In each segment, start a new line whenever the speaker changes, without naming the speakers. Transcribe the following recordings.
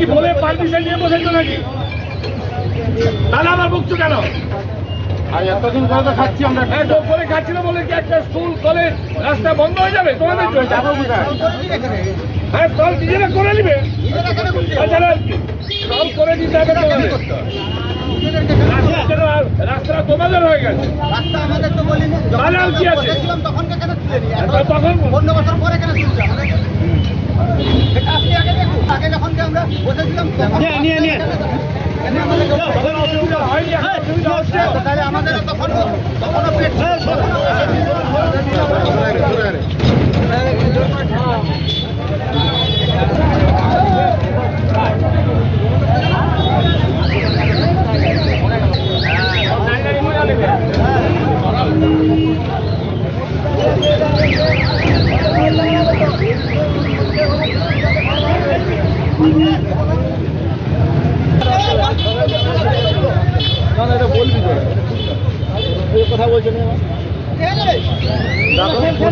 কি বলে পারমিশন নিয়ে বসেছো নাকি? তাহলে আবার বকছো কেন?
আর এতদিন তো খাচ্ছি আমরা।
হ্যাঁ বলে কি একটা স্কুল কলেজ রাস্তা বন্ধ হয়ে যাবে? তোমাদের হ্যাঁ স্টল নিজেরা করে নিবে। তাছাড়া স্টল করে দিতে হবে তোমাদের রাস্তাটা রাস্তাটা তোমাদের হয়ে গেছে।
রাস্তা আমাদের তো বলিনি।
তাহলে আর কি
তখন কেন তুলেনি
তা তখন
পনেরো বছর পরে কেন তুলছে? আমাদের আগে দেখুন আগে যখন যে আমরা বসেছিলাম তখন। কেন আমাদেরকে
তখন অসুবিধা হয়নি এখন অসুবিধা হচ্ছে
তাহলে আমাদের তখন তখনও পেট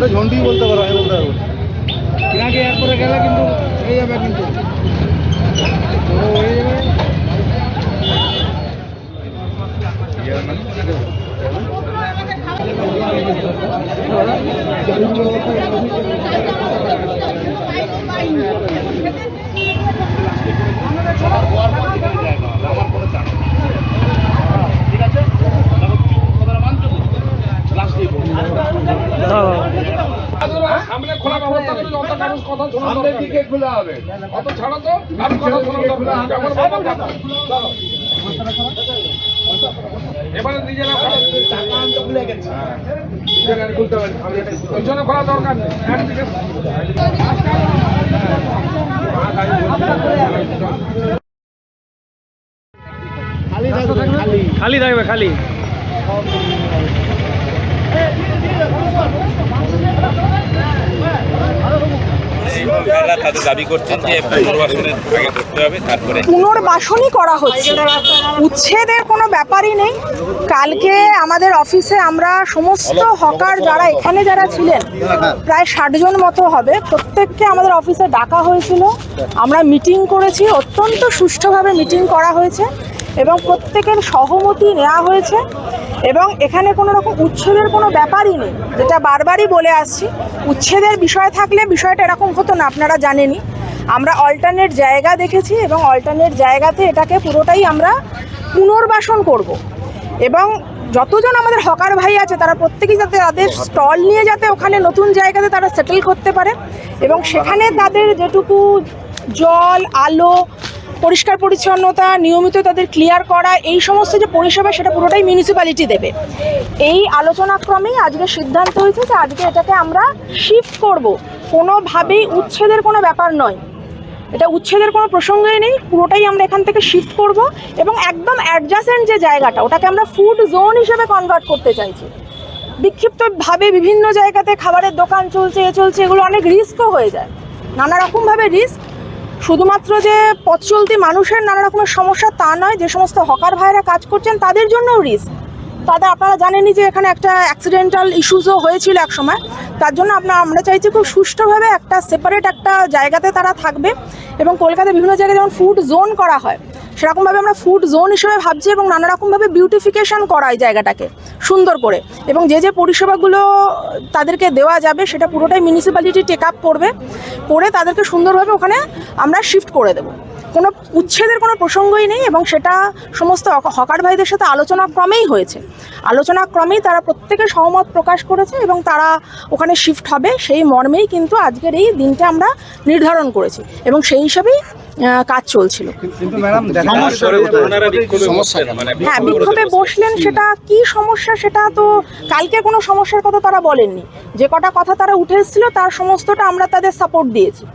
ঝন্ডি বলতে পারো আমি বলতে পারব
আগে এরপরে গেলে কিন্তু হয়ে যাবে কিন্তু হয়ে যাবে
সামনে খোলা ব্যবস্থা করে যত কারোর কথা শোনা সামনের দিকে খোলা হবে। অত ছাড়ো তো আর কথা শোনা নিজেরা খোলা। নিজেরা খুলতে পারি। ওই জন্য খোলা। দরকার নেই। একদিকে
খালি থাকবে খালি।
তাদের দাবি করছেন যে পুনর্বাসনের আগে করতে হবে, তারপরে
পুনর্বাসনই করা হচ্ছে। উচ্ছেদের কোনো ব্যাপারই নেই। কালকে আমাদের অফিসে আমরা সমস্ত হকার যারা এখানে যারা ছিলেন, প্রায় ষাট জন মতো হবে। প্রত্যেককে আমাদের অফিসে ডাকা হয়েছিল। আমরা মিটিং করেছি। অত্যন্ত সুষ্ঠুভাবে মিটিং করা হয়েছে। এবং প্রত্যেকের সহমতি নেওয়া হয়েছে এবং এখানে কোনো রকম উচ্ছেদের কোনো ব্যাপারই নেই। যেটা বারবারই বলে আসছি, উচ্ছেদের বিষয় থাকলে বিষয়টা এরকম হতো না, আপনারা জানেনই। আমরা অল্টারনেট জায়গা দেখেছি এবং অল্টারনেট জায়গাতে এটাকে পুরোটাই আমরা পুনর্বাসন করব। এবং যতজন আমাদের হকার ভাই আছে, তারা প্রত্যেকেই যাতে তাদের স্টল নিয়ে যাতে ওখানে নতুন জায়গাতে তারা সেটেল করতে পারে এবং সেখানে তাদের যেটুকু জল, আলো পরিষ্কার পরিচ্ছন্নতা, নিয়মিত তাদের ক্লিয়ার করা, এই সমস্ত যে পরিষেবা সেটা পুরোটাই মিউনিসিপ্যালিটি দেবে। এই আলোচনাক্রমেই আজকে সিদ্ধান্ত হয়েছে যে আজকে এটাকে আমরা শিফট করব। কোনোভাবেই উচ্ছেদের কোনো ব্যাপার নয়। এটা উচ্ছেদের কোনো প্রসঙ্গই নেই, পুরোটাই আমরা এখান থেকে শিফট করব এবং একদম অ্যাডজাসেন্ট যে জায়গাটা, ওটাকে আমরা ফুড জোন হিসেবে কনভার্ট করতে চাইছি। বিক্ষিপ্তভাবে বিভিন্ন জায়গাতে খাবারের দোকান চলছে, এ চলছে, এগুলো অনেক রিস্কও হয়ে যায়। নানা রকমভাবে রিস্ক শুধুমাত্র যে পথ চলতি মানুষের নানা রকমের সমস্যা তা নয়, যে সমস্ত হকার ভাইরা কাজ করছেন, তাদের জন্যও রিস্ক তাদের আপনারা জানেনই যে এখানে একটা অ্যাক্সিডেন্টাল ইস্যুসও হয়েছিল এক সময়। তার জন্য আপনার আমরা চাইছি খুব সুষ্ঠুভাবে একটা সেপারেট একটা জায়গাতে তারা থাকবে এবং কলকাতায় বিভিন্ন জায়গায় যেমন ফুড জোন করা হয়, সেরকমভাবে আমরা ফুড জোন হিসেবে ভাবছি এবং নানা রকমভাবে বিউটিফিকেশন করা এই জায়গাটাকে সুন্দর করে। এবং যে যে পরিষেবাগুলো তাদেরকে দেওয়া যাবে, সেটা পুরোটাই মিউনিসিপ্যালিটি টেক আপ করবে, করে তাদেরকে সুন্দরভাবে ওখানে আমরা শিফট করে দেবো। কোনো উচ্ছেদের কোনো প্রসঙ্গই নেই এবং সেটা সমস্ত হকার ভাইদের সাথে আলোচনা ক্রমেই হয়েছে। আলোচনা ক্রমেই তারা প্রত্যেকে সহমত প্রকাশ করেছে এবং তারা ওখানে শিফট হবে। সেই মর্মেই কিন্তু আজকের এই দিনটা আমরা নির্ধারণ করেছি এবং সেই হিসাবেই কাজ চলছিল।
মানে
হ্যাঁ বিক্ষোভে বসলেন সেটা কি সমস্যা সেটা তো কালকে কোনো সমস্যার কথা তারা বলেননি। যে কটা কথা তারা উঠে এসেছিল তার সমস্তটা আমরা তাদের সাপোর্ট দিয়েছি।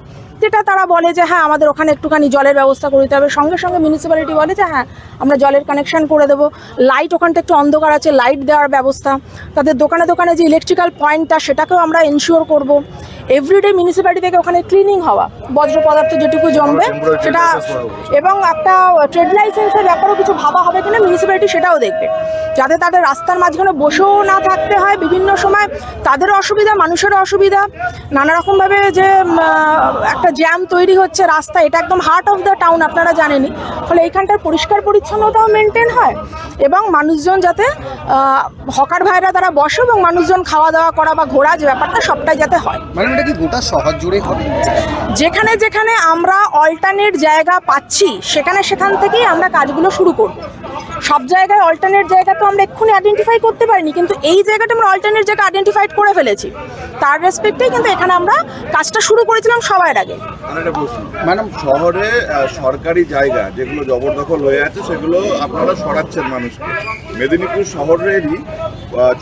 যেটা তারা বলে যে হ্যাঁ আমাদের ওখানে একটুখানি জলের ব্যবস্থা করে দিতে হবে। সঙ্গে সঙ্গে মিউনিসিপ্যালিটি বলে যে হ্যাঁ আমরা জলের কানেকশন করে দেবো। লাইট ওখানটা একটু অন্ধকার আছে লাইট দেওয়ার ব্যবস্থা। তাদের দোকানে দোকানে যে ইলেকট্রিক্যাল পয়েন্টটা সেটাকেও আমরা এনশিওর করব। এভরিডে মিউনিসিপ্যালিটি থেকে ওখানে ক্লিনিং হওয়া বজ্র পদার্থ যেটুকু জমবে সেটা এবং একটা ট্রেড লাইসেন্সের ব্যাপারেও কিছু ভাবা হবে কিনা মিউনিসিপ্যালিটি সেটাও দেখবে। যাতে তাদের রাস্তার মাঝখানে বসেও না থাকতে হয় বিভিন্ন সময় তাদেরও অসুবিধা মানুষেরও অসুবিধা। নানা রকমভাবে যে একটা জ্যাম তৈরি হচ্ছে রাস্তা এটা একদম হার্ট অফ দ্য টাউন আপনারা জানেনই। ফলে এইখানটার পরিষ্কার পরিচ্ছন্নতাও মেনটেন হয় এবং মানুষজন যাতে হকার ভাইরা তারা বসে এবং মানুষজন খাওয়া দাওয়া করা বা ঘোরা যে ব্যাপারটা সবটাই যাতে হয়।
কি গোটা শহর জুড়ে হবে?
যেখানে যেখানে আমরা অল্টারনেট জায়গা পাচ্ছি সেখানে সেখান থেকেই আমরা কাজগুলো শুরু করব। সব জায়গায় অল্টারনেট জায়গা তো আমরা এক্ষুনি আইডেন্টিফাই করতে পারিনি, কিন্তু এই জায়গাটা আমরা অল্টারনেট জায়গা আইডেন্টিফাইড করে ফেলেছি। তার রেসপেক্টেই কিন্তু এখানে আমরা কাজটা শুরু করেছিলাম সবার আগে।
ম্যাডাম, শহরে সরকারি জায়গা যেগুলো জবরদখল হয়ে আছে, সেগুলো আপনারা সরাচ্ছেন মানুষকে। মেদিনীপুর শহরেরই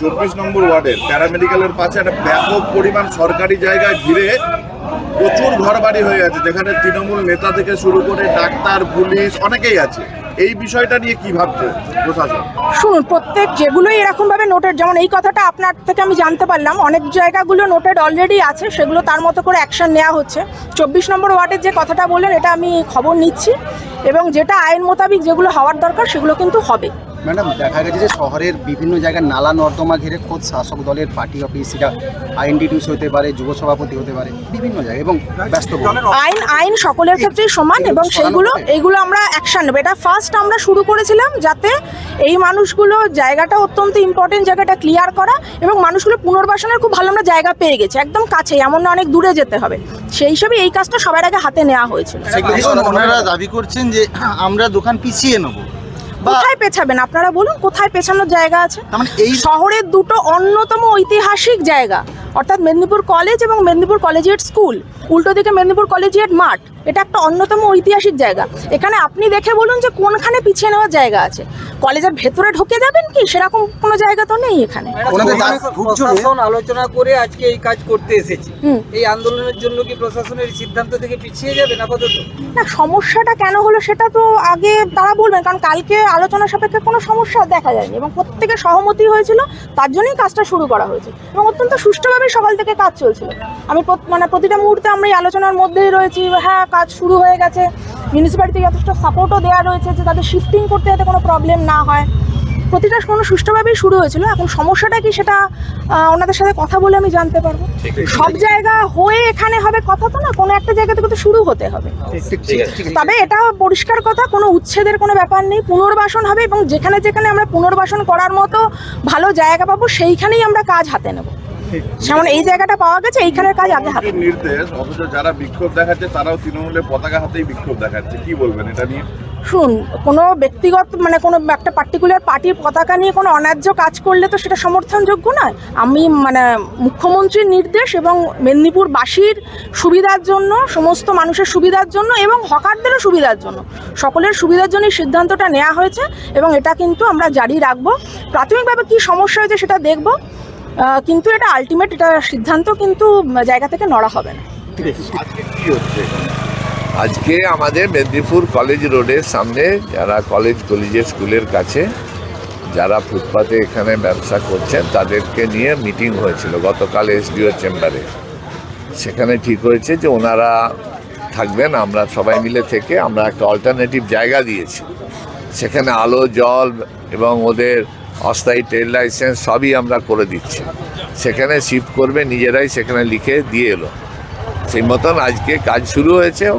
চব্বিশ নম্বর ওয়ার্ডের, প্যারামেডিক্যালের পাশে একটা ব্যাপক পরিমাণ সরকারি জায়গায় ঘিরে প্রচুর ঘরবাড়ি হয়ে আছে, যেখানে তৃণমূল নেতা থেকে শুরু করে ডাক্তার, পুলিশ অনেকেই আছে। এই বিষয়টা নিয়ে কি ভাবছে প্রশাসন?
শুনুন, প্রত্যেক যেগুলোই এরকমভাবে নোটেড যেমন এই কথাটা আপনার থেকে আমি জানতে পারলাম, অনেক জায়গাগুলো নোটেড অলরেডি আছে, সেগুলো তার মতো করে অ্যাকশন নেওয়া হচ্ছে। চব্বিশ নম্বর ওয়ার্ডের যে কথাটা বললেন, এটা আমি খবর নিচ্ছি, এবং যেটা আইন মোতাবিক যেগুলো হওয়ার দরকার, সেগুলো কিন্তু হবে।
ম্যাডাম দেখা গেছে যে শহরের বিভিন্ন জায়গায় নালা নর্দমা ঘিরে খোদ শাসক দলের পার্টি অফিস এটা আইএনডিটিউস হতে পারে যুব সভাপতি হতে পারে বিভিন্ন জায়গায় এবং ব্যস্ত
আইন আইন সকলের ক্ষেত্রেই সমান এবং সেইগুলো এইগুলো আমরা অ্যাকশন নেব। এটা ফার্স্ট আমরা শুরু করেছিলাম যাতে এই মানুষগুলো জায়গাটা অত্যন্ত ইম্পর্টেন্ট জায়গাটা ক্লিয়ার করা এবং মানুষগুলো পুনর্বাসনের খুব ভালো আমরা জায়গা পেয়ে গেছি একদম কাছে এমন না অনেক দূরে যেতে হবে। সেই হিসাবে এই কাজটা সবার আগে হাতে নেওয়া হয়েছিল।
ওনারা দাবি করছেন যে আমরা দোকান পিছিয়ে নেব।
কোথায় পেছাবেন? আপনারা বলুন কোথায় পেছানোর জায়গা আছে?
মানে
শহরের দুটো অন্যতম ঐতিহাসিক জায়গা। অর্থাৎ মেদিনীপুর কলেজ এবং মেদিনীপুর কলেজিয়েট স্কুল উল্টো দিকে মেদিনীপুর কলেজিয়েট মাঠ এটা একটা অন্যতম ঐতিহাসিক জায়গা। এখানে আপনি দেখে বলুন যে কোনখানে পিছিয়ে নেওয়ার জায়গা আছে। কলেজের ভেতরে ঢুকে যাবেন কি? সেরকম কোনো জায়গা তো নেই এখানে।
প্রশাসন আলোচনা করে আজকে এই কাজ করতে এসেছে। এই আন্দোলনের জন্য কি প্রশাসনের সিদ্ধান্ত থেকে পিছিয়ে যাবেন আপাতত?
না সমস্যাটা কেন হলো সেটা তো আগে তারা বলবেন কারণ কালকে আলোচনা সাপেক্ষে কোনো সমস্যা দেখা যায়নি এবং প্রত্যেকের সহমতি হয়েছিল তার জন্যই কাজটা শুরু করা হয়েছে এবং অত্যন্ত সুষ্ঠুভাবেই সকাল থেকে কাজ চলছিল। আমি মানে প্রতিটা মুহূর্তে আমরা এই আলোচনার মধ্যেই রয়েছি হ্যাঁ কাজ শুরু হয়ে গেছে। মিউনিসিপ্যালিটি যথেষ্ট সাপোর্টও দেওয়া রয়েছে যে তাদের শিফটিং করতে যাতে কোনো প্রবলেম না হয়। প্রতিটা কোনো সুষ্ঠুভাবেই শুরু হয়েছিল। এখন সমস্যাটা কি সেটা ওনাদের সাথে কথা বলে আমি জানতে পারব। সব জায়গা হয়ে এখানে হবে কথা তো না কোনো একটা জায়গা থেকে তো শুরু হতে হবে। তবে এটা পরিষ্কার কথা কোনো উচ্ছেদের কোনো ব্যাপার নেই। পুনর্বাসন হবে এবং যেখানে যেখানে আমরা পুনর্বাসন করার মতো ভালো জায়গা পাবো সেইখানেই আমরা কাজ হাতে নেব। যেমন এই জায়গাটা পাওয়া গেছে এইখানের কাজ আগে হাতে।
নির্দেশ অথচ যারা বিক্ষোভ দেখাচ্ছে তারাও তৃণমূলের পতাকা হাতেই বিক্ষোভ দেখাচ্ছে। কি বলবেন এটা নিয়ে?
শুন কোনো ব্যক্তিগত মানে কোনো একটা পার্টিকুলার পার্টির পতাকা নিয়ে কোনো অন্যায্য কাজ করলে তো সেটা সমর্থনযোগ্য নয়। আমি মানে মুখ্যমন্ত্রীর নির্দেশ এবং মেদিনীপুরবাসীর সুবিধার জন্য সমস্ত মানুষের সুবিধার জন্য এবং হকারদেরও সুবিধার জন্য সকলের সুবিধার জন্য এই সিদ্ধান্তটা নেওয়া হয়েছে এবং এটা কিন্তু আমরা জারি রাখব। প্রাথমিকভাবে কী সমস্যা হয়েছে সেটা দেখব। কিন্তু এটা আলটিমেট এটা সিদ্ধান্ত কিন্তু জায়গা থেকে নড়া হবে না।
আজকে
আমাদের মেদিনীপুর কলেজ রোডের সামনে যারা কলেজ কলেজের স্কুলের কাছে যারা ফুটপাতে এখানে ব্যবসা করছেন, তাদেরকে নিয়ে মিটিং হয়েছিল গতকাল এসডিও চেম্বারে সেখানে ঠিক হয়েছে যে ওনারা থাকবেন, আমরা সবাই মিলে থেকে আমরা একটা অল্টারনেটিভ জায়গা দিয়েছি। সেখানে আলো, জল এবং ওদের অস্থায়ী ট্রেড লাইসেন্স সবই আমরা করে দিচ্ছি। সেখানে শিফট করবে, নিজেরাই সেখানে লিখে দিয়ে এলো। সেই মতন আজকে কাজ শুরু হয়েছে।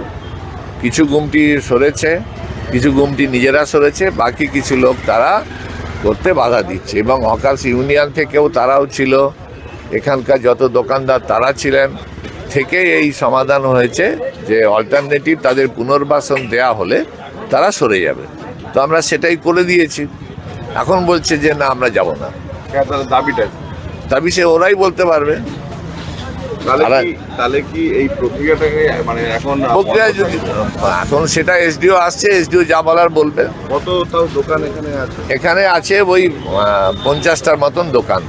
কিছু গুমটি সরেছে, কিছু গুমটি নিজেরা সরেছে, বাকি কিছু লোক তারা করতে বাধা দিচ্ছে এবং হকার্স ইউনিয়ন থেকেও তারাও ছিল। এখানকার যত দোকানদার তারা ছিলেন। থেকে এই সমাধান হয়েছে যে অল্টারনেটিভ তাদের পুনর্বাসন দেয়া হলে তারা সরে যাবে। তো আমরা সেটাই করে দিয়েছি। এখন বলছে যে না আমরা যাব না।
হ্যাঁ, দাবিটা
দাবি সে ওরাই বলতে পারবে।
তাহলে কি এই প্রক্রিয়াটাকে মানে এখন
প্রক্রিয়া যদি এখন সেটা এসডিও আসছে এসডিও যা বলার বলবে।
কত তাও দোকান এখানে আছে?
এখানে আছে ওই পঞ্চাশটার মতন দোকান।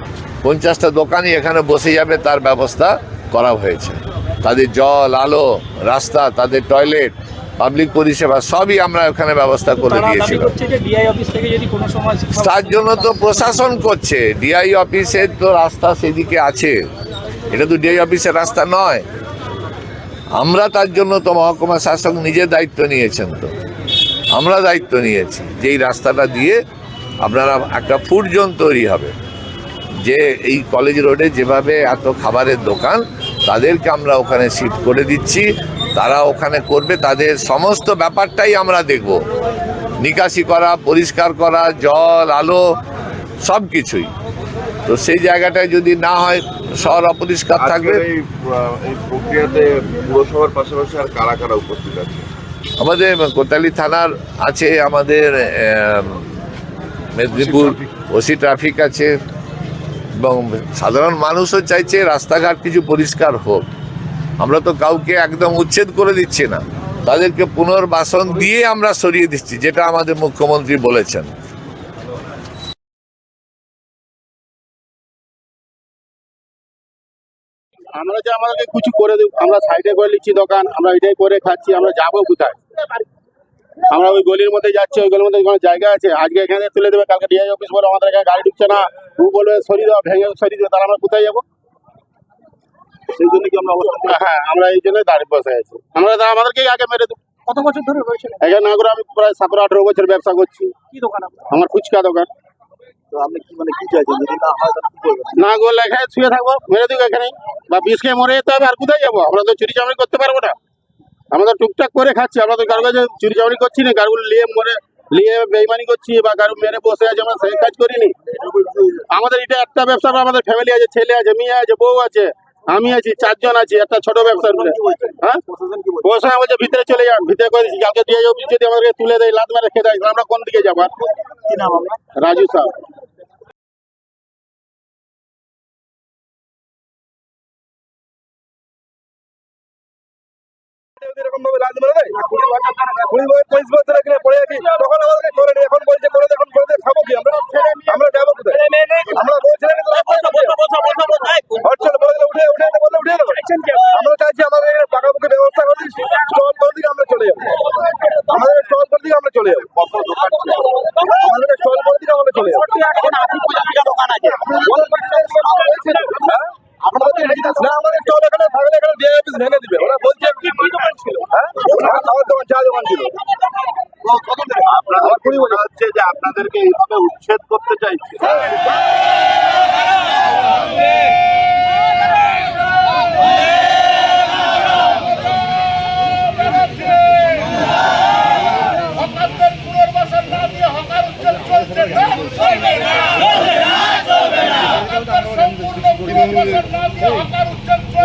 পঞ্চাশটা দোকানই এখানে বসে যাবে তার ব্যবস্থা করা হয়েছে। তাদের জল আলো রাস্তা তাদের টয়লেট পাবলিক পরিষেবা সবই আমরা ওখানে ব্যবস্থা করে দিয়েছি
যে ডিআই অফিস থেকে যদি কোনো সময়
তার জন্য তো প্রশাসন করছে। ডিআই অফিসের তো রাস্তা সেদিকে আছে। এটা তো ডিআই অফিসের রাস্তা নয়। আমরা তার জন্য তো মহকুমা শাসক নিজে দায়িত্ব নিয়েছেন তো। আমরা দায়িত্ব নিয়েছি যে এই রাস্তাটা দিয়ে আপনারা একটা ফুড জোন তৈরি হবে। যে এই কলেজ রোডে যেভাবে এত খাবারের দোকান তাদেরকে আমরা ওখানে শিফট করে দিচ্ছি। তারা ওখানে করবে তাদের সমস্ত ব্যাপারটাই আমরা দেখব। নিকাশি করা পরিষ্কার করা জল আলো সব কিছুই তো সেই জায়গাটায় যদি না হয় শহর অপরিষ্কার থাকবে।
এই প্রক্রিয়াতে পুরসভার পাশাপাশি আর কারা কারা উপস্থিত আছে?
আমাদের কোতালি থানার আছে আমাদের মেদিনীপুর ওসি ট্রাফিক আছে এবং সাধারণ মানুষও চাইছে রাস্তাঘাট কিছু পরিষ্কার হোক। আমরা তো কাউকে একদম উচ্ছেদ করে দিচ্ছি না। তাদেরকে পুনর্বাসন দিয়ে আমরা সরিয়ে দিচ্ছি, যেটা আমাদের মুখ্যমন্ত্রী বলেছেন।
আমরা যে আমাদেরকে কিছু করে দেব, আমরা সাইডে করে নিচ্ছি দোকান, আমরা এটাই করে খাচ্ছি, আমরা যাব কোথায়? আমরা ওই গলির মধ্যে যাচ্ছি, ওই গলির মধ্যে কোনো জায়গা আছে? আজকে এখানে তুলে দেবে, কালকে ডিআই অফিস বলে, আমাদের এখানে গাড়ি ঢুকছে না। ও বলবে, সরিয়ে দাও, ভেঙে সরিয়ে দেবে তাহলে আমরা কোথায় যাব? সেই জন্য কি আমরা অবস্থা হ্যাঁ আমরা এই জন্য দাঁড়িয়ে বসে আছি। আমরা আমাদেরকেই আগে মেরে দেবো।
কত বছর ধরে রয়েছে
এখানে না করে আমি প্রায় সতেরো আঠেরো বছর ব্যবসা করছি।
কি দোকান
আমার ফুচকা দোকান।
তো আপনি কি মানে কি চাইছেন? যদি না হয় তাহলে কি করবেন?
না করলে এখানে শুয়ে থাকব মেরে দিব এখানে। বা বিষ খেয়ে মরে যেতে হবে আর কোথায় যাব? আমরা তো চুরি চামড়ি করতে পারব না। আমরা তো টুকটাক করে খাচ্ছি। আমরা তো কারও কাছে চুরি চামড়ি করছি না। কারোগুলো নিয়ে মরে নিয়ে বেইমানি করছি বা কারও মেরে বসে আছে আমরা সেই কাজ করিনি। আমাদের এটা একটা ব্যবসা আমাদের ফ্যামিলি আছে ছেলে আছে মেয়ে আছে বউ আছে। আমি আছি চারজন আছি একটা ছোট ব্যবসা হ্যাঁ প্রশাসন বলছে ভিতরে চলে যান ভিতরে করে দিচ্ছি কালকে দিয়ে অফিস যদি আমাদেরকে তুলে দেয় লাত মেরে খেয়ে দেয় আমরা কোন দিকে যাব রাজু সাহেব
এরকম ভাবে লাদ মেরে দেয় পড়ে আছি তখন আমাদেরকে করে নি এখন বলছে করে দে, এখন করে দে, খাব কি আমরা আমরা যাব কোথায় আমরা বউ ছেলে নিয়ে তো লাভ করব না। হটচল বলে দিলে উঠে উঠে বলে উঠে দেবো আমরা চাইছি আমাদের এখানে পাকাপোক্ত ব্যবস্থা করে দিন স্টল করে দিকে আমরা চলে যাব আমাদের স্টল করে দিকে আমরা চলে যাব আমাদের স্টল করে দিকে আমরা চলে যাব হ্যাঁ? না আমাদের স্টল এখানে দিয়ে অফিস ভেঙে দিবে। ওরা বলছে হ্যাঁ? খাওয়ার দোকান চা দোকান ছিল।
আপনাদের কুড়ি হচ্ছে যে আপনাদেরকে এইভাবে উচ্ছেদ করতে চাইছে।